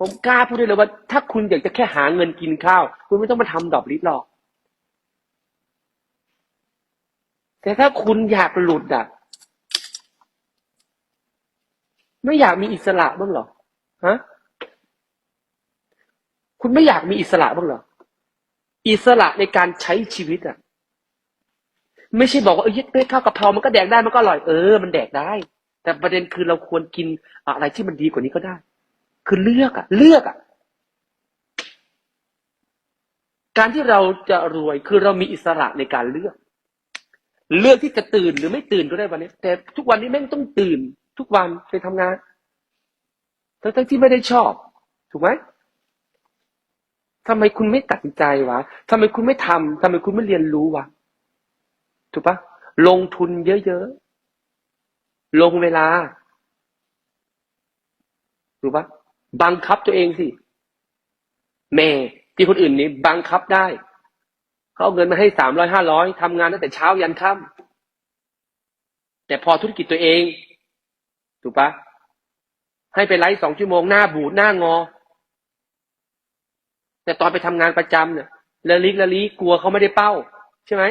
ผมกล้าพูดได้เลยว่า ถ้าคุณอยากจะแค่หาเงินกินข้าว คุณไม่ต้องมาทำดอกลิตหรอก แต่ถ้าคุณอยากหลุดอะ ไม่อยากมีอิสระบ้างหรอฮะคุณไม่อยากมีอิสระบ้างหรออิสระในการใช้ชีวิตอะ ไม่ใช่บอกว่าเอ้ยเอ้ยข้าวกะเพรามันก็แดกได้มันก็อร่อยเออ มันแดกได้ แต่ประเด็นคือเราควรกินอะไรที่มันดีกว่านี้ก็ได้ คือเลือกอะเลือกอะการที่เราจะรวยคือเรามีอิสระในการเลือก เลือกที่จะตื่นหรือไม่ตื่นก็ได้วันนี้ แต่ทุกวันนี้แม่งต้องตื่น ทุกวันไปทำงานทั้งที่ไม่ได้ชอบ ถูกไหมทำไมคุณไม่ตัดสินใจวะทำไมคุณไม่ทำทำไมคุณไม่เรียนรู้วะถูกปะลงทุนเยอะๆลงเวลา รู้ปะ บังคับตัวเองสิแม่ที่คนอื่นนี้บังคับได้เขาเอาเงินมาให้สามร้อยห้าร้อยทำงานตั้งแต่เช้ายันค่ำแต่พอธุรกิจตัวเอง ถูกปะให้ไปไลฟ์สองชั่วโมงหน้าบูดหน้างอ แต่ตอนไปทำงานประจำเนี่ยละลิกละลีกลัวเขาไม่ได้เป้า ใช่ไหม